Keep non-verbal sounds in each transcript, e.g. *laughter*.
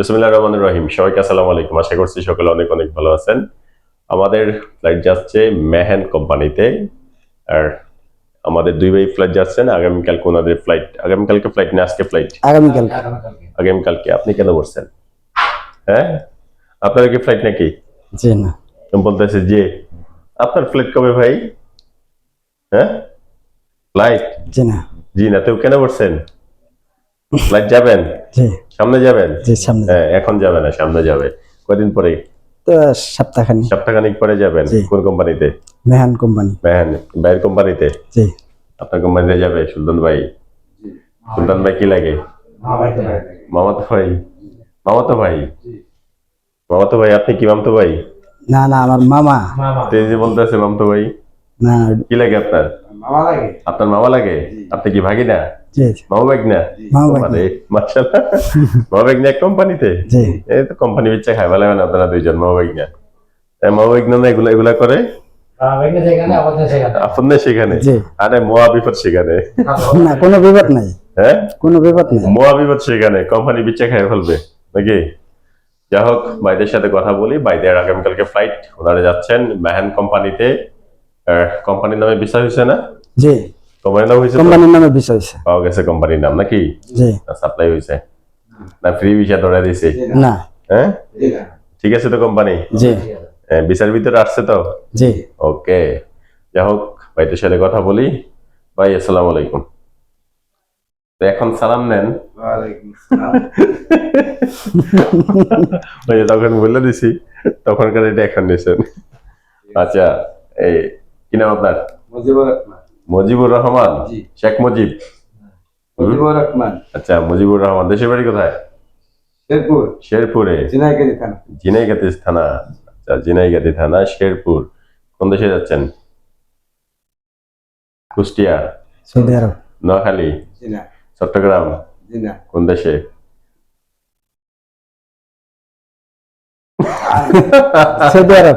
বিসমুল্লাহ রহমান রহিম। সবাইকে আসসালামু আলাইকুম। আশা করছি সকলে অনেক অনেক ভালো আছেন। আমাদের ফ্লাইট যাচ্ছে মেহেন কোম্পানিতে। আর আমাদের দুই ভাই ফ্লাইট যাচ্ছেন। আগামীকালকে ওনাদের ফ্লাইট আগামীকালকে ফ্লাইট না আজকে ফ্লাইট আগামীকাল আগামীকালকে। আপনি কেন বসছেন? হ্যাঁ? আপনার কি ফ্লাইট নাকি? জি না। বলতেছে যে আপনার ফ্লাইট কবে ভাই? হ্যাঁ? ফ্লাইট জি না। জি না। তো কেন বসছেন? ফ্লাইট যাবেন? সামনে যাবেন? হ্যাঁ এখন যাবে না সামনে যাবে। কদিন পরে? তো সপ্তাহখানি। সপ্তাহখানিক পরে যাবেন? কোন কোম্পানিতে? মেহান কোম্পানি। মেহান কোম্পানিতে? জি। আপনার কোম্পানিতে যাবে সুলতান ভাই? সুলতান ভাই কি লাগে? মামাতো ভাই। মামাতো ভাই? মামাতো ভাই? আপনি কি মামতো ভাই? না না আমার মামা। তেজি বলতেছে মামতো ভাই। না কি লাগে আপনার? মামা লাগে। আপনার মামা লাগে? আপনি কি ভাগি কোম্পানিতে? এই তো কোম্পানি বিচ্ছে খাই ভালো আপনারা দুইজন মামা ভাগ না এই মামা ভাগ না এগুলা এগুলা করে? আপনার সেখানে। আরে মোয়া বিপদ সেখানে। না কোনো বিপদ নাই। হ্যাঁ? কোনো বিপদ নাই। মোয়া বিপদ সেখানে। কোম্পানি বিচ্ছে খাই ফেলবে নাকি? যাই হোক ভাইদের সাথে কথা বলি। ভাইদের আগামীকালকে ফ্লাইট ওনারা যাচ্ছেন মেহান কোম্পানিতে। কোম্পানির নামে বিশ্বাস হয়েছে না? জি। কোম্পানির নাম হয়েছে কোম্পানির নামে বিষয় হয়েছে পাওয়া গেছে কোম্পানির নাম নাকি? জি। সাপ্লাই হয়েছে না ফ্রি ভিসা ধরে দিছে। না। হ্যাঁ ঠিক আছে তো কোম্পানি জি। বিচার ভিতরে আসছে তো? জি। ওকে যাই হোক সাথে কথা বলি। ভাই আসসালামু আলাইকুম। তো এখন সালাম নেন। *laughs* ওই তখন বলে দিছি তখনকার এটা এখন নিয়েছেন আচ্ছা এই কি নাম আপনার? মুজিবুর রহমান। শেখ মুজিব? মুজিবুর রহমান। আচ্ছা মুজিবুর রহমান দেশের বাড়ি কোথায়? শেরপুর। শেরপুরে। চিনাইকেরি থানা। জিনাইগাতি থানা। আচ্ছা জিনাইগাতি থানা শেরপুর। কোন দেশে যাচ্ছেন? কুষ্টিয়া। সৌদি আরব। নোয়াখালী। জিনা। চট্টগ্রাম। জিনা। কোন দেশে? সৌদি আরব।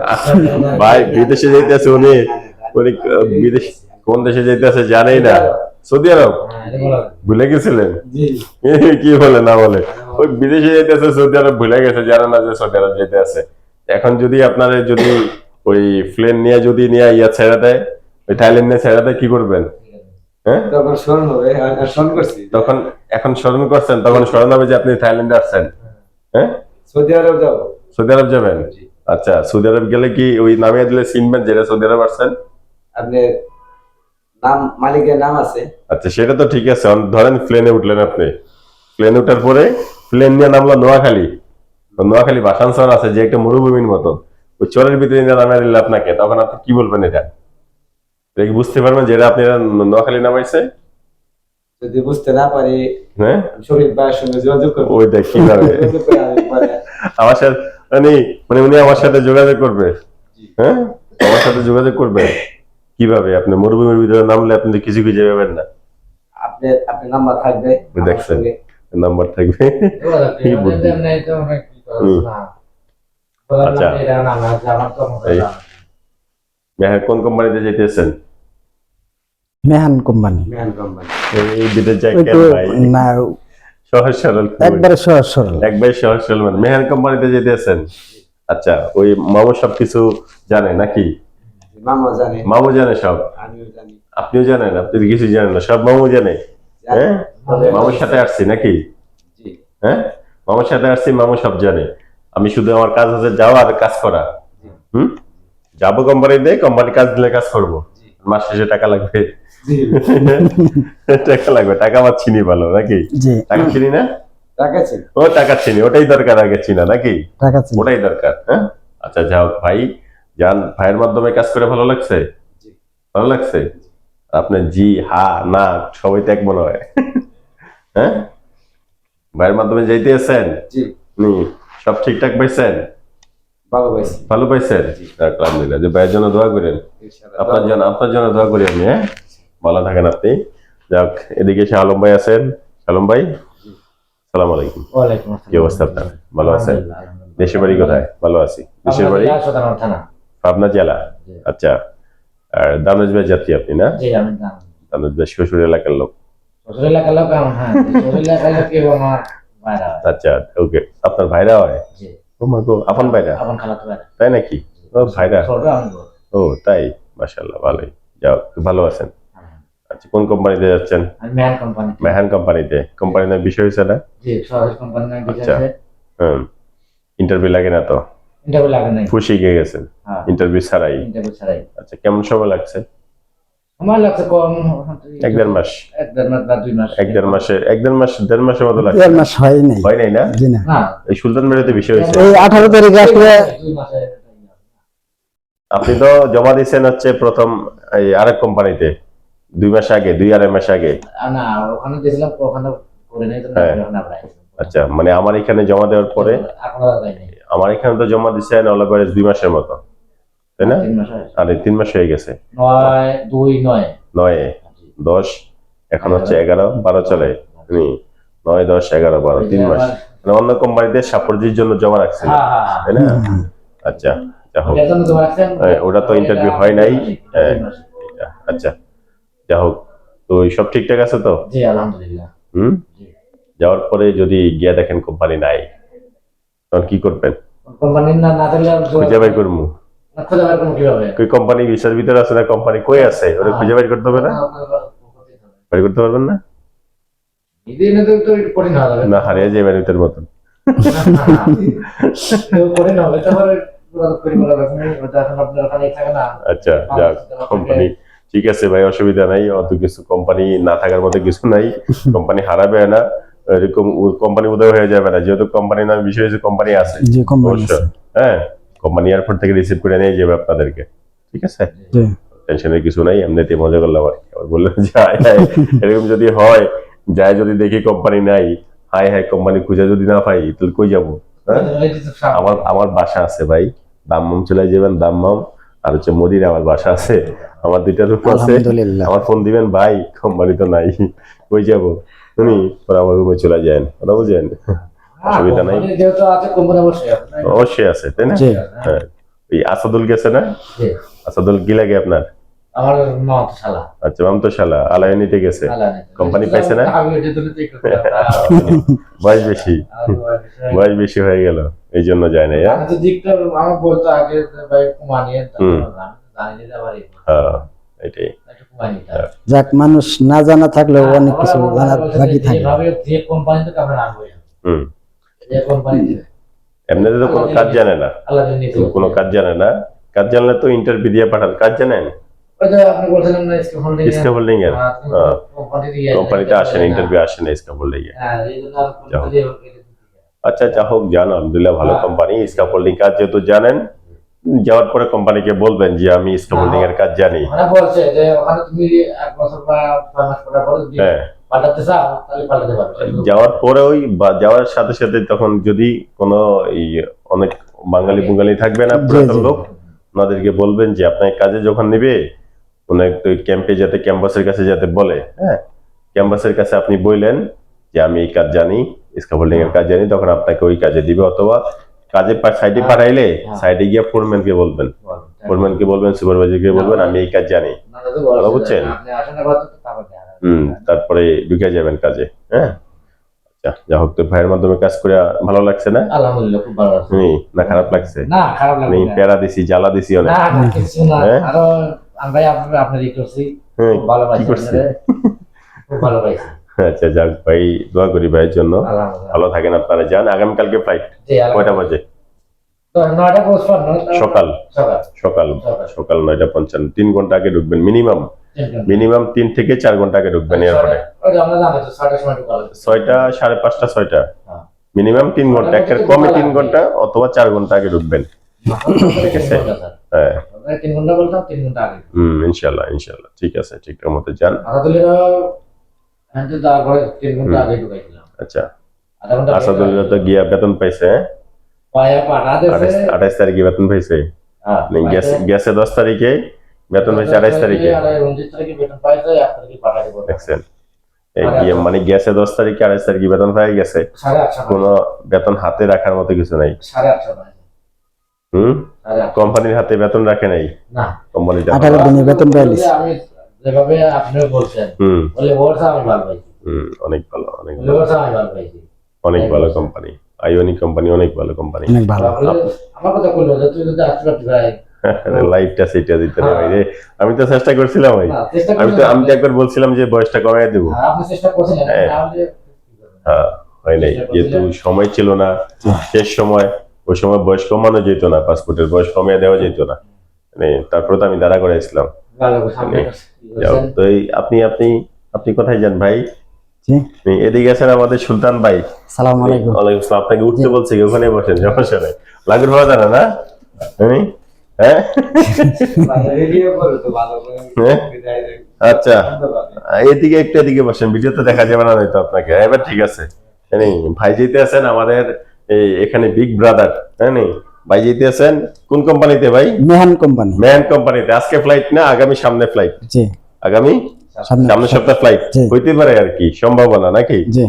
ভাই বিদেশে যাইতেছে উনি। উনি বিদেশ কোন দেশে যাইতেছে জানেই না। সৌদি আরব। ভুলে গেছিলেন? *laughs* কি বলে না বলে? ওই বিদেশে যাইতেছে সৌদি আরব ভুলে গেছে জানে না যে সৌদি আরব যেতে আছে। এখন যদি আপনারা যদি ওই প্লেন নিয়ে যদি নিয়ে ইয়া ছেড়ে দেয় ওই থাইল্যান্ড নিয়ে ছেড়ে দেয় কি করবেন? হ্যাঁ? তখন স্মরণ হবে আর- আর স্মরণ করছি। তখন এখন স্মরণ করছেন তখন স্মরণ হবে যে আপনি থাইল্যান্ডে আসছেন। হ্যাঁ। সৌদি আরব যাব। সৌদি আরব যাবেন? আচ্ছা সৌদি আরব গেলে কি ওই নামিয়ে দিলে চিনবেন যেটা সৌদি আরব আসছেন? আপনি নাম মালিকের নাম আছে। আচ্ছা সেটা তো ঠিক আছে। ধরেন প্লেনে উঠলেন আপনি। প্লেনে উঠার পরে প্লেন নিয়ে নামলো নোয়াখালী। নোয়াখালী শহর আছে যে একটা মরুভূমির মতো। ওই চরের ভিতরে নিয়ে নামিয়ে দিলে আপনাকে তখন আপনি কি বলবেন এটা? কি বুঝতে পারবেন যেটা আপনি নোয়াখালী নামাইছে যদি বুঝতে না পারি হ্যাঁ? শরীফ ভাইয়ের সঙ্গে যোগাযোগ করব। ওইটা কীভাবে? *laughs* আমার সাথে মানে মানে উনি আমার সাথে যোগাযোগ করবে। হ্যাঁ? আমার সাথে যোগাযোগ করবে। কীভাবে? আপনি মরুভূমির ভিতরে নামলে আপনি তো কিছু কিছু যাবেন না। আপনি আপনার নাম্বার থাকবে দেখছেন। নাম্বার থাকবে। কি বুদ্ধি? আচ্ছা। হ্যাঁ কোন কোম্পানিতে যেতেছেন মেহান কোম্পানি। মেহান কোম্পানি। এই বিদেশ যাই কেন ভাই? না সহজ সরল। একবারে সহজ সরল। একবার সহজ সরল মানে মেহান কোম্পানিতে যেতেছেন আচ্ছা ওই মামু সবকিছু জানে নাকি? মামা জানে। মামু জানে সব। আমিও জানি। আপনিও জানেন আপনি তো কিছু জানেন না সব মামু জানে। হ্যাঁ? মামুর সাথে আসছি নাকি? হ্যাঁ? মামুর সাথে আসছি মামু সব জানে। আমি শুধু আমার কাজ হচ্ছে যাওয়া আর কাজ করা। হুম? যাব কোম্পানিতে কোম্পানি কাজ দিলে কাজ করব। মাস শেষে টাকা লাগবে। *laughs* টাকা লাগবে টাকা আমার চিনি ভালো নাকি? টাকা চিনি না? ঠিক আছে ও টাকা চিনি ওটাই দরকার আগে চিনা নাকি? টাকা ওটাই দরকার হ্যাঁ? আচ্ছা যাও ভাই। যান ভাইয়ের মাধ্যমে কাজ করে ভালো লাগছে? ভালো লাগছে? আপনার জি হা না সবাই তো এক মনে হয়। *laughs* হ্যাঁ? ভাইয়ের মাধ্যমে যাইতে আছেন জি। নি সব ঠিকঠাক পাইছেন? ভালো পাইছি। ভালো পাইছেন? আলহামদুলিল্লাহ যে ভাইয়ের জন্য দোয়া করেন। ইনশাআল্লাহ। আপনার জন্য আপনার জন্য দোয়া করি আমি হ্যাঁ? ভালো থাকেন আপনি। যাক এদিকে শাহ আলম ভাই আছেন। আলম ভাই? সালাম আলাইকুম। কি অবস্থা আপনার? ভালো আছেন? দেশের বাড়ি কোথায়? ভালো আছি। দেশের বাড়ি? পাবনা জেলা? আচ্ছা। আর দামেজ ভাই যাত্রী আপনি না? দামেজ ভাই শ্বশুর এলাকার লোক। শ্বশুর এলাকার লোক হ্যাঁ শ্বশুর এলাকার লোক এবং আমার হয়। আচ্ছা ওকে। আপনার ভাইরা হয়? জি। ও মা গো আপন ভাইরা? আপন খালাতো ভাইরা। তাই নাকি? ও ভাইরা? ও তাই? মাশাল্লাহ ভালোই। যাও ভালো আছেন? আচ্ছা কোন কোম্পানিতে যাচ্ছেন? ম্যান কোম্পানি মেহান কোম্পানিতে। কোম্পানির নাম বিষয় হয়েছে না? জি সরকারি কোম্পানি নাম আচ্ছা। বিকাশে হুম। ইন্টারভিউ লাগে না তো? ইন্টারভিউ লাগে নাই। গেছেন? হ্যাঁ। ইন্টারভিউ ছাড়াই? ইন্টারভিউ ছাড়াই। আচ্ছা কেমন সময় লাগছে? আমার লাগছে কম এক দেড় মাস। এক দেড় মাস বা দুই মাস। এক দেড় মাসে এক দেড় মাস দেড় মাসের মতো লাগছে? দেড় মাস হয় নাই। হয় নাই না? জি না। এই সুলতান মেরেতে বিষয় হয়েছে। এই আঠারো তারিখ আসলে আপনি তো জমা দিয়েছেন হচ্ছে প্রথম এই আরেক কোম্পানিতে। দুই মাস আগে দুই আড়াই মাস আগে। না ওখানে দিয়েছিলাম ওখানে করে নেই তো না, হ্যাঁ। আচ্ছা মানে আমার এখানে জমা দেওয়ার পরে আপনারা যায়নি আমার এখানে তো জমা দিচ্ছেন অল ওভার দুই মাসের মতো। তাই না? তিন মাস হয়েছে। আর এই তিন মাস হয়ে গেছে। নয় দুই নয়। নয় দশ এখন হচ্ছে এগারো বারো চলে। হুম, নয় দশ এগারো বারো তিন মাস। মানে অন্য কোম্পানিতে সাপোর্টের জন্য জমা রাখছেন হ্যাঁ হ্যাঁ হ্যাঁ। তাই না? আচ্ছা যা হোক। ওটা তো ইন্টারভিউ হয় নাই। আচ্ছা যা হোক। তো সব ঠিকঠাক আছে তো? জি আলহামদুলিল্লাহ। হুম? যাওয়ার পরে যদি গিয়া দেখেন কোম্পানি নাই। তখন কি করবেন কোম্পানির না না থাকলে খুঁজে বের করব খুঁজে বের করব কীভাবে কই কোম্পানি ভিসার ভিতরে আছে না কোম্পানি কই আছে ওটা খুঁজে বের করতে হবে না করতে পারবেন না নিজে এনে তো কঠিন হয়ে যাবে না হারিয়ে ভিতর মতন কঠিন হবে তারপরে আচ্ছা যাক কোম্পানি ঠিক আছে ভাই অসুবিধা নাই অত কিছু কোম্পানি না থাকার মতো কিছু নাই কোম্পানি হারাবে না এরকম কোম্পানি উদয় হয়ে যাবে না। যেহেতু কোম্পানির নাম বিষয় হচ্ছে কোম্পানি আছে। যে কোম্পানি হ্যাঁ কোম্পানি এয়ারপোর্ট থেকে রিসিভ করে নিয়ে যাবে আপনাদেরকে। ঠিক আছে? টেনশনের কিছু নাই এমনিতে মজা করলাম আর কি। আবার বললেন যে হায় হায় এরকম যদি হয় যায় যদি দেখি কোম্পানি নাই হাই হাই কোম্পানি খুঁজে যদি না পাই তাহলে কই যাব? হ্যাঁ? আমার আমার বাসা আছে ভাই। দাম্মাম চলে যাবেন দাম্মাম। আর হচ্ছে মোদির আমার বাসা আছে। আমার দুইটা রুম আছে। আমার ফোন দিবেন ভাই কোম্পানি তো নাই কই যাব? উনি পরে আমার রুমে চলে যান কথা বুঝেন? অসুবিধা নাই। অবশ্যই আছে তাই না? অবশ্যই আছে তাই না? জি। হ্যাঁ। ওই আসাদুল গেছে না? আসাদুল কি লাগে আপনার? আমার আচ্ছা আলায়নিতে গেছে। কোম্পানি পাইছে না? বয়স বেশি। বয়স- বেশি। হয়ে গেল এই জন্য যায় না হ্যাঁ? আমি তো দিকটা আমার বলতো আগে ভাই কমানিয়ে জানি। না আবার এই হ্যাঁ এটাই। যাক মানুষ না জানা থাকলেও অনেক কিছু জানার বাকি থাকে। যে কোম্পানি থেকে আমরা আনব হুম। যে কোম্পানি এমনিতে তো কোনো কাজ জানে না। কোনো কাজ জানে না। কাজ জানলে তো ইন্টারভিউ দিয়ে পাঠান। কাজ জানেন? ওই যে আপনি বলছিলেন না স্কেপ হোল্ডিং স্ক্যাফোল্ডিং এর? হ্যাঁ। কোম্পানিতে আসেন ইন্টারভিউ হ্যাঁ আর যাও। কোম্পানি দিয়ে আচ্ছা যা হোক জান আলহামদুলিল্লাহ ভালো হ্যাঁ। কোম্পানি স্ক্যাফোল্ডিং কাজ যেহেতু জানেন যাওয়ার পরে কোম্পানিকে বলবেন যে আমি স্ক্যাফোল্ডিং এর কাজ জানি। মানে বলছে যে ওখানে তুমি এক বছর বা ছয় মাস পরে পরে হ্যাঁ। পাল্টাতে চাও তাহলে পাল্টাতে পারবে যাওয়ার পরে ওই যাওয়ার সাথে সাথে তখন যদি কোনো এই অনেক বাঙালি বুঙ্গালি থাকবে না পুরাতন লোক ওনাদেরকে বলবেন যে আপনার কাজে যখন নেবে নিবে অনেক ক্যাম্পে যাতে ক্যাম্পাসের কাছে যাতে বলে হ্যাঁ। ক্যাম্পাসের কাছে আপনি বললেন যে আমি এই কাজ জানি স্কাফোল্ডিং এর কাজ জানি তখন আপনাকে ওই কাজে দিবে অথবা কাজে সাইডে হ্যাঁ, পাঠাইলে হ্যাঁ। সাইডে গিয়ে ফোরম্যানকে বলবেন। ফোরম্যানকে বলবেন সুপারভাইজারকে বলবেন আমি এই কাজ জানি। বুঝছেন? হুম তারপরে ঢুকে যাবেন কাজে হ্যাঁ? আচ্ছা যা হোক তো ভাইয়ের মাধ্যমে কাজ করে ভালো লাগছে না? আলহামদুলিল্লাহ খুব ভালো আছে না খারাপ লাগছে? না খারাপ আমি না। প্যারা দিছি জ্বালা দিছি অনেক। না না কিছু না। হ্যাঁ? আরও আমরা আপনার আপনার করছি হ্যাঁ, ভালো খুব ভালো পাইছি আচ্ছা যাক ভাই দোয়া করি ভাইয়ের জন্য। ভালো থাকেন আপনারা। যান আগামীকালকে ফ্লাইট কয়টা বাজে। সকাল। সকাল। সকাল। নয়টা পঞ্চান্ন। তিন ঘণ্টা আগে ঢুকবেন মিনিমাম মিনিমাম তিন থেকে চার ঘণ্টা আগে ঢুকবেন এয়ারপোর্টে। ছয়টা সাড়ে পাঁচটা ছয়টা। হ্যাঁ। মিনিমাম তিন ঘণ্টা। একটা কমে তিন ঘণ্টা অথবা চার ঘণ্টা আগে ঢুকবেন। তিন আছে। হ্যাঁ। ইনশাল্লাহ ইনশাল্লাহ ঠিক আছে ঠিকঠাক মতো যান। হ্যাঁ তো তারপরে তিন ঘণ্টা আগে ঢুকাইছিলাম। আচ্ছা। আধা ঘণ্টা আসাদুল্লাহ তো গিয়া বেতন পাইছে? পাঠা দিয়েছে আঠাইশ তারিখে বেতন পাইছে? হ্যাঁ, মানে দশ তারিখে বেতন পাইছে আঠাইশ তারিখে দেখছেন এই গিয়ে মানে গেছে দশ তারিখে আঠাইশ তারিখে বেতন পাই গেছে? কোনো বেতন হাতে রাখার মতো কিছু নাই? হুম? কোম্পানির হাতে বেতন রাখে নাই? না। কোম্পানিটা বেতন যেভাবে আপনি বলছেন বলে আমি ভালো পাইছি। অনেক ভালো অনেক ভালো। আমি ভালো পাইছি। অনেক ভালো কোম্পানি আইওনিক কোম্পানি অনেক ভালো কোম্পানি অনেক ভালো। আমার কথা বলল যে তুই যদি আসতে পারতি ভাই। লাইটটা সেটা দিতে ভাই রে। আমি তো চেষ্টা করছিলাম ভাই। আমি তো আমি তো একবার বলছিলাম যে বয়সটা কমাই দেবো। হ্যাঁ, আপনি চেষ্টা করছিলেন। হ্যাঁ। হ্যাঁ হয় নাই। যেহেতু সময় ছিল না শেষ সময় ওই সময় বয়স কমানো যেত না পাসপোর্টের বয়স কমিয়ে দেওয়া যেত না। মানে তারপরে তো আমি দাঁড়া করাইছিলাম। তো এই আপনি আপনি আপনি কোথায় যান ভাই? এদিকে আছেন আমাদের সুলতান ভাই। সালাম আলাইকুম। ওয়ালাইকুম আসসালাম। আপনাকে উঠতে বলছি ওখানে বসেন সমস্যা নাই। লাগুর জানা না? আমি? হ্যাঁ? তো হ্যাঁ? আচ্ছা। এদিকে একটু এদিকে বসেন ভিডিও তো দেখা যাবে না নয়তো আপনাকে। এবার ঠিক আছে? ভাই যেতে আছেন আমাদের এই এখানে বিগ ব্রাদার হ্যাঁ? ভাই যেতে আছেন কোন কোম্পানিতে ভাই? মেহান কোম্পানি। ম্যান কোম্পানিতে। আজকে ফ্লাইট না আগামী সামনে ফ্লাইট জি। আগামী? সামনে সামনের সপ্তাহ ফ্লাইট হইতে পারে আর কি সম্ভাবনা নাকি? জি।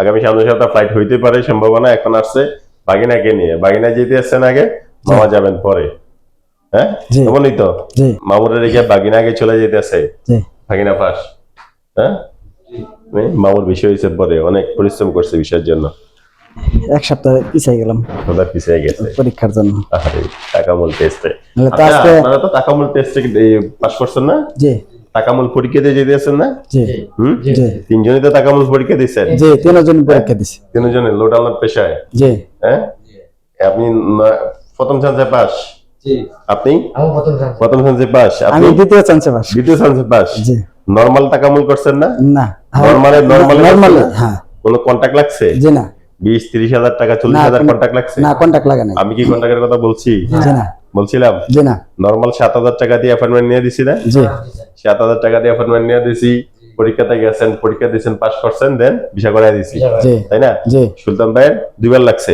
আগামী সামনের সপ্তাহ ফ্লাইট হইতে পারে সম্ভাবনা এখন আসছে বাগিনাকে নিয়ে। বাগিনা যেতে আসছেন আগে মামা যাবেন পরে। হ্যাঁ। এমনই তো? মামুরে রেখে বাগিনা আগে চলে যেতেছে। জি। ভাগিনা পাস হ্যাঁ? মামুর বিষয় হয়েছে পরে অনেক পরিশ্রম করছে বিষয়ের জন্য। এক সপ্তাহ পিছিয়ে গেলাম। ওটা পিছিয়ে গেছে। পরীক্ষার জন্য। আরে টাকামূল টেস্টে তো আজকে আপনারা তো টাকামূল টেস্টে পাস করছেন না? জি। টাকামূল পরীক্ষা দিয়ে যেতে আছেন না? জি। হুম? জি। তিনজনই তো টাকামূল পরীক্ষা দিচ্ছেন জি তিনজন পরীক্ষা দিছি তিনজনে লোড আলাদ পেশায়? জি। হ্যাঁ আপনি প্রথম চান্সে পাস জি। আপনি? আমার প্রথম chance। প্রথম চান্সে পাস আমি আপনি দ্বিতীয় চান্সে পাস দ্বিতীয় চান্সে পাস জি। নরমাল টাকামূল করছেন না? না। নরমালি করছে না? হ্যাঁ। কোনো কন্টাক্ট লাগছে? জি না। বিশ তিরিশ হাজার টাকা চল্লিশ হাজার লাগছে? না কন্টাক্ট লাগে নাই। আমি কি কন্টাক্টের কথা বলছি? বলছিলাম? জি না। নর্মাল সাত হাজার টাকা দিয়ে অ্যাপয়েন্টমেন্ট নিয়ে দিছি না? জি। সাত হাজার টাকা দিয়ে অ্যাপয়েন্টমেন্ট নিয়ে দিছি পরীক্ষাতে গেছেন পরীক্ষা দিয়েছেন পাস করছেন দেন ভিসা করাই দিছি। তাই না? সুলতান ভাইয়ের দুইবার লাগছে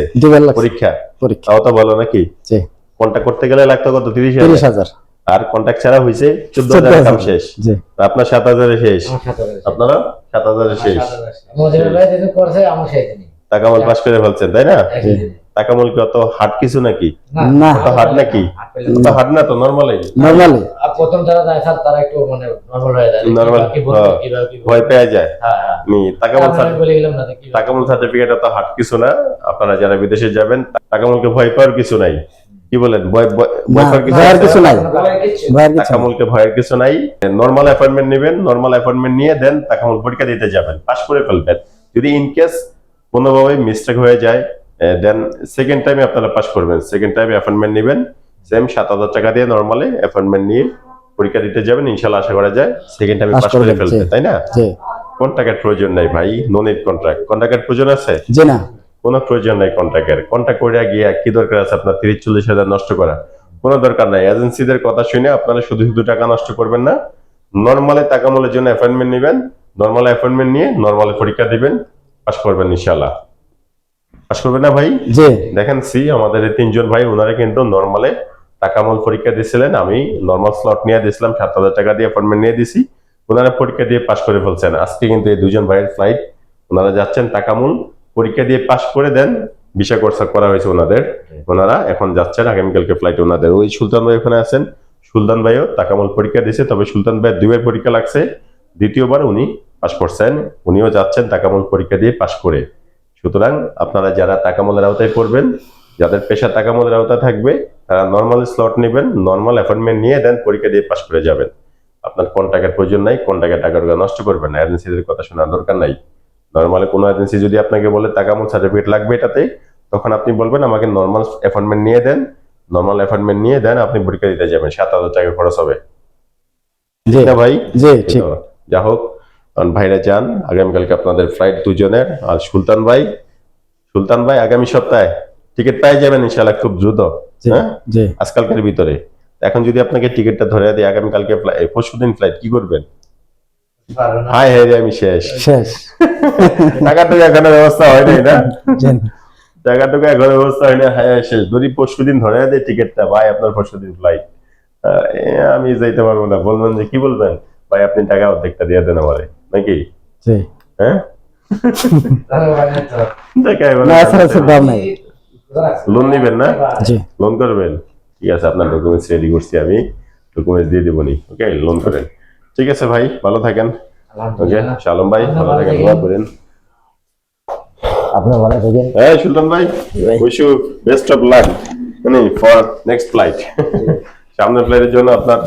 পরীক্ষা। পরীক্ষা। তাও তো বলো নাকি? জি। কন্টাক্ট করতে গেলে লাগতো কত? তিরিশ হাজার? আর কন্টাক্ট ছাড়া হয়েছে চোদ্দ হাজার কাম শেষ। আপনার সাত হাজারে শেষ। আপনারা সাত হাজারে শেষ। দিনই। টাকামল পাস করে ফেলছেন তাই না? একই দিনে। টাকামল কি অত হাট কিছু নাকি? না। অত হাট নাকি? হাট অত হাট না তো নর্মালি নর্মালি আর প্রথম যারা যায় স্যার তারা একটু মানে নর্মাল হয়ে যায়। হ্যাঁ। বলব। ভয় পেয়ে যায়। হ্যাঁ, হ্যাঁ। নি কিভাবে- টাকামূল সার্টিফিকেট এত হাট কিছু না। আপনারা যারা বিদেশে যাবেন টাকামূলকে ভয় পাওয়ার কিছু নাই। কি বলেন? ভয় ভয়ের কিছু নাই। ভয় ভয়ের কিছু? নাই। নর্মাল অ্যাপয়েন্টমেন্ট নেবেন নর্মাল অ্যাপয়েন্টমেন্ট নিয়ে দেন টাকামূল পরীক্ষা দিতে যাবেন পাস করে ফেলবেন। যদি ইন কেস কোনোভাবে মিস্টেক হয়ে যায় দেন সেকেন্ড টাইমে আপনারা পাস করবেন। সেকেন্ড টাইমে অ্যাপয়েন্টমেন্ট নেবেন সেম সাত হাজার টাকা দিয়ে নর্মালি অ্যাপয়েন্টমেন্ট নিয়ে পরীক্ষা দিতে যাবেন ইনশাল্লাহ আশা করা যায় সেকেন্ড টাইমে পাস করে জি। তাই না? কন্ট্রাক্টের প্রয়োজন নাই ভাই নো নিড কন্ট্রাক্ট কন্ট্রাক্টের প্রয়োজন আছে? জি না। কোনো প্রয়োজন নাই কন্ট্রাক্টের কন্ট্রাক্ট করে গিয়ে কি দরকার আছে আপনার? তিরিশ চল্লিশ হাজার নষ্ট করা। কোনো দরকার নাই। এজেন্সিদের কথা শুনে আপনারা শুধু শুধু টাকা নষ্ট করবেন না। নর্মালি টাকা মূলের জন্য অ্যাপয়েন্টমেন্ট নেবেন। নর্মাল অ্যাপয়েন্টমেন্ট নিয়ে নর্মালি পরীক্ষা দিবেন। পাস করবেন ইনশাল্লাহ পাস করবেন না ভাই? জি। দেখেন সি আমাদের এই তিনজন ভাই ওনারা কিন্তু নর্মালে টাকামূল পরীক্ষা দিয়েছিলেন। আমি নর্মাল স্লট নিয়ে দিয়েছিলাম সাত হাজার টাকা দিয়ে অ্যাপয়েন্টমেন্ট নিয়ে দিছি ওনারা পরীক্ষা দিয়ে পাশ করে ফেলছেন। আজকে কিন্তু এই দুজন ভাইয়ের ফ্লাইট ওনারা যাচ্ছেন টাকামূল পরীক্ষা দিয়ে পাশ করে দেন। বিষয় কোর্স করা হয়েছে ওনাদের ওনারা এখন যাচ্ছেন আগামীকালকে ফ্লাইট ওনাদের ওই সুলতান ভাই ওখানে আছেন। সুলতান ভাইও টাকামূল পরীক্ষা দিয়েছে তবে সুলতান ভাইয়ের দুইবার পরীক্ষা লাগছে। দ্বিতীয়বার উনি পাশ করছেন উনিও যাচ্ছেন টাকামূল পরীক্ষা দিয়ে পাশ করে। সুতরাং আপনারা যারা টাকামূলের আওতায় পড়বেন যাদের পেশা টাকামূলের আওতায় থাকবে তারা নর্মাল স্লট নেবেন নর্মাল অ্যাপয়েন্টমেন্ট নিয়ে দেন পরীক্ষা দিয়ে পাশ করে যাবেন। আপনার কোন টাকার প্রয়োজন নাই কোন টাকা নষ্ট করবেন না এজেন্সিদের কথা শোনার দরকার নাই। নর্মালি কোনো এজেন্সি যদি আপনাকে বলে টাকামূল সার্টিফিকেট লাগবে এটাতে তখন আপনি বলবেন আমাকে নর্মাল অ্যাপয়েন্টমেন্ট নিয়ে দেন নর্মাল অ্যাপয়েন্টমেন্ট নিয়ে দেন আপনি পরীক্ষা দিতে যাবেন সাত হাজার টাকা খরচ হবে। জি না ভাই? জি ঠিক। যা হোক কারণ ভাইরা যান আগামীকালকে আপনাদের ফ্লাইট দুজনের। আর সুলতান ভাই সুলতান ভাই আগামী সপ্তাহে টিকিট পেয়ে যাবেন ইনশাল্লাহ খুব দ্রুত হ্যাঁ? জি। আজকালকার ভিতরে। এখন যদি আপনাকে টিকিটটা ধরে দিই আগামীকালকে পরশু দিন ফ্লাইট কি করবেন? হাই হাই রে আমি শেষ। শেষ। টাকা *laughs* টাকাটুকু এখনও ব্যবস্থা হয় নাই না? জি। টাকাটুকু এখনও ব্যবস্থা হয় না হাই হাই শেষ। যদি পরশু দিন ধরে দেয় টিকিটটা ভাই আপনার পরশু দিন ফ্লাইট আমি যাইতে পারব না। বলবেন যে কি বলবেন? ভাই আপনি টাকা অর্ধেকটা দিয়ে দেন আমারে। নাকি? জি। হ্যাঁ? লোন নিবেন না? লোন করবেন? ঠিক আছে আপনার ডকুমেন্টস রেডি করছি আমি। ডকুমেন্টস দিয়ে দেবো নি ওকে লোন করেন। ঠিক আছে ভাই ভালো থাকেন। ওকে। শালম ভাই ভালো থাকেন দোয়া করেন। আপনি ভালো থাকেন। হ্যাঁ সুলতান ভাই ভাই। Wish you best of luck মানে ফর নেক্সট ফ্লাইট সামনের ফ্লাইটের জন্য আপনার